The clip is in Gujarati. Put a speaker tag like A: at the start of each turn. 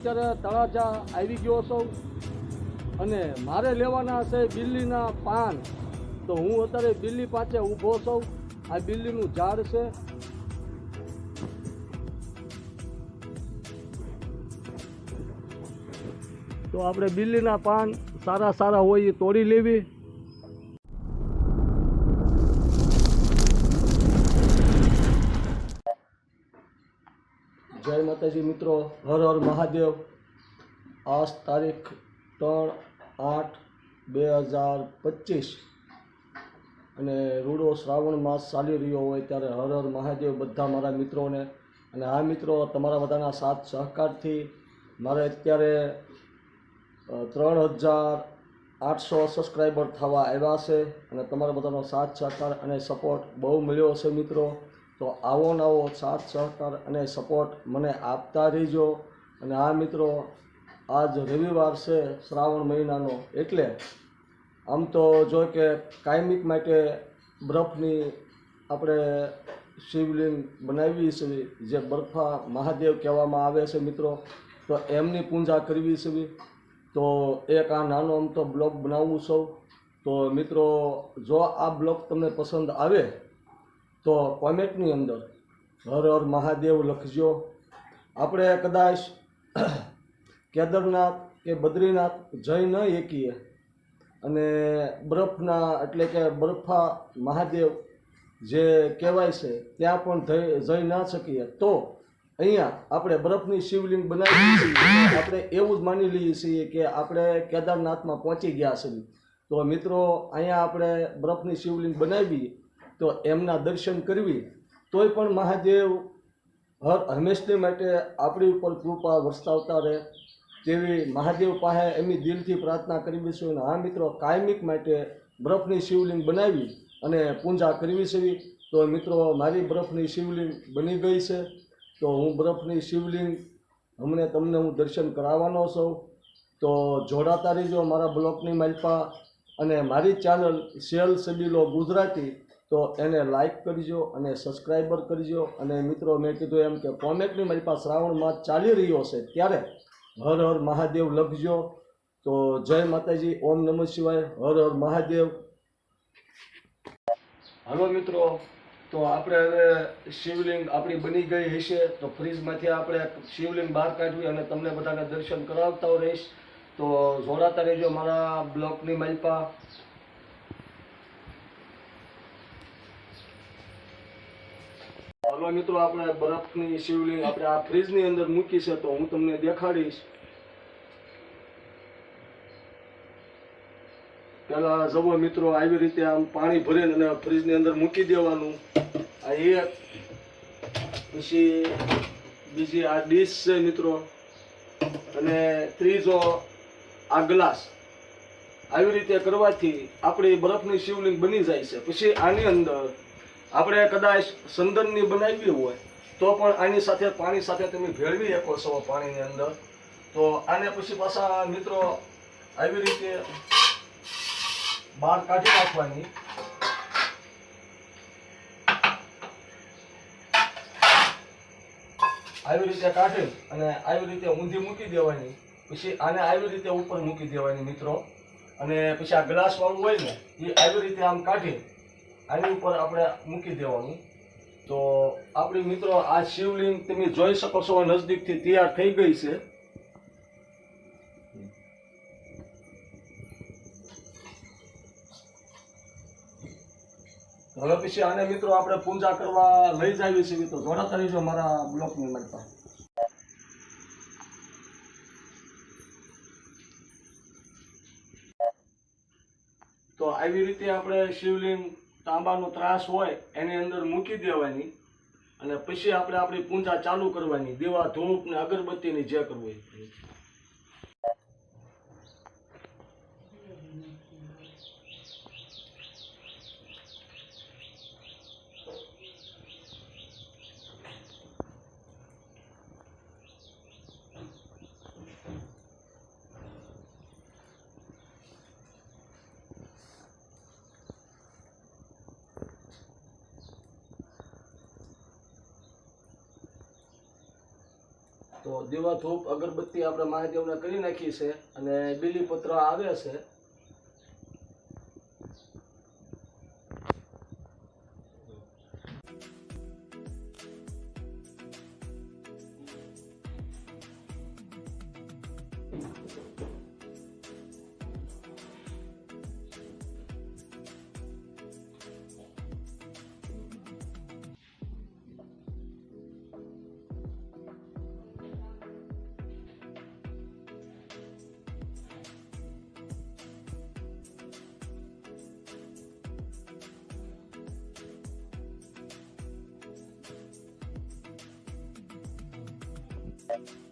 A: અત્યારે તળાજા આવી ગયો છું અને મારે લેવાના છે બિલ્લીના પાન. તો હું અત્યારે બિલ્લી પાસે ઊભો છું. આ બિલ્લીનું ઝાડ છે. તો આપણે બિલ્લીના પાન સારા સારા હોય એ તોડી લેવી. જય માતાજી મિત્રો, હર હર મહાદેવ. આજ તારીખ ત્રણ આઠ બે હજાર પચીસ. અને રૂડો શ્રાવણ માસ ચાલી રહ્યો હોય ત્યારે હર હર મહાદેવ બધા મારા મિત્રોને અને આ મિત્રો તમારા બધાના સાથ સહકારથી મારે અત્યારે ત્રણ હજાર આઠસો સબસ્ક્રાઈબર થવા આવ્યા છે અને તમારા બધાનો સાથ સહકાર અને સપોર્ટ બહુ મળ્યો છે મિત્રો. તો આવો નવો સાથ, સહકાર અને સપોર્ટ મને આપતા રહીજો. અને આ મિત્રો, આજ રવિવાર છે શ્રાવણ મહિનાનો એટલે આમ તો જો કે કાયમિક માટે બરફની આપણે શિવલિંગ બનાવી છે, જે બરફા મહાદેવ કહેવામાં આવે છે મિત્રો, તો એમની પૂજા કરવી છે. તો એક આ નાનો આમ તો બ્લોગ બનાવું છું. તો મિત્રો, જો આ બ્લોગ તમને પસંદ આવે તો કોમેન્ટની અંદર હર હર મહાદેવ લખજો. આપણે કદાચ કેદારનાથ કે બદ્રીનાથ જઈ ન એકીએ અને બરફના એટલે કે બરફા મહાદેવ જે કહેવાય છે ત્યાં પણ જઈ ન શકીએ. તો અહીંયા આપણે બરફની શિવલિંગ બનાવી છીએ આપણે એવું જ માની લઈએ છીએ કે આપણે કેદારનાથમાં પહોંચી ગયા છીએ. તો મિત્રો, અહીંયા આપણે બરફની શિવલિંગ બનાવી તો એમના દર્શન કરવી, તોય પણ મહાદેવ હર હંમેશને માટે આપણી ઉપર કૃપા વરસાવતા રહે. તેવી મહાદેવ પાસે એમની દિલથી પ્રાર્થના કરવી છે અને આ મિત્રો, કાયમિક માટે બરફની શિવલિંગ બનાવી અને પૂજા કરવી છે. તો મિત્રો, મારી બરફની શિવલિંગ બની ગઈ છે. તો હું બરફની શિવલિંગ હમણે તમને હું દર્શન કરાવવાનો છું. તો જોડાતા રહીજો મારા બ્લોગની માલપા અને મારી ચેનલ સેલ સબીલો ગુજરાતી તો એને લાઈક કરજો અને સબસ્ક્રાઈબર કરજો. અને મિત્રો, મેં કીધું એમ કે કોમેન્ટની મારી પાસે શ્રાવણ માસ ચાલી રહ્યો છે ત્યારે હર હર મહાદેવ લખજો. તો જય માતાજી, ઓમ નમઃ શિવાય, હર હર મહાદેવ. હલો મિત્રો, તો આપણે હવે શિવલિંગ આપણી બની ગઈ હશે. તો ફ્રીજમાંથી આપણે શિવલિંગ બહાર કાઢવી અને તમને બધાને દર્શન કરાવતા રહીશ. તો જોડાતા રહેજો મારા બ્લોકની માલપા હાલો મિત્રો, આપણે બરફની શિવલિંગ આપણે આ ફ્રીજની અંદર મૂકી છે, તો હું તમને દેખાડીશ. પેલા જવો મિત્રો, આવી રીતે આમ પાણી ભરીને અને ફ્રીજની અંદર મૂકી દેવાનું. આ એક, પછી બીજી આ ડીશ છે મિત્રો, અને ત્રીજો આ ગ્લાસ. આવી રીતે કરવાથી આપણી બરફની શિવલિંગ બની જાય છે. પછી આની અંદર આપણે કદાચ સંદનની બનાવી હોય, તો પણ આની સાથે પાણી સાથે તમે ભેળવી શકો છો પાણીની અંદર. તો આને પછી પાછા મિત્રો આવી રીતે બહાર કાઢી નાખવાની. આવી રીતે કાઢી અને આવી રીતે ઊંધી મૂકી દેવાની. પછી આને આવી રીતે ઉપર મૂકી દેવાની મિત્રો. અને પછી આ ગ્લાસવાળું હોય ને, એ આવી રીતે આમ કાઢી આની ઉપર આપણે મૂકી દેવાનું. તો આપણી મિત્રો, આ શિવલિંગ તમે જોઈ શકો છો નજદીકથી તૈયાર થઈ ગઈ છે. હવે પછી આને મિત્રો આપણે પૂજા કરવા લઈ જઈએ છીએ તો જોડા રહીજો મારા બ્લોકની મળતા તો આવી રીતે આપણે શિવલિંગ તાંબાનો ત્રાસ હોય એની અંદર મૂકી દેવાની અને પછી આપણે આપણી પૂજા ચાલુ કરવાની. દીવા, ધૂપ ને અગરબત્તીની જે કરવું હોય તો દીવા ધૂપ અગરબત્તી આપણે મહાદેવને કરી નાખી છે અને બીલીપત્ર આવે છે. Thank you.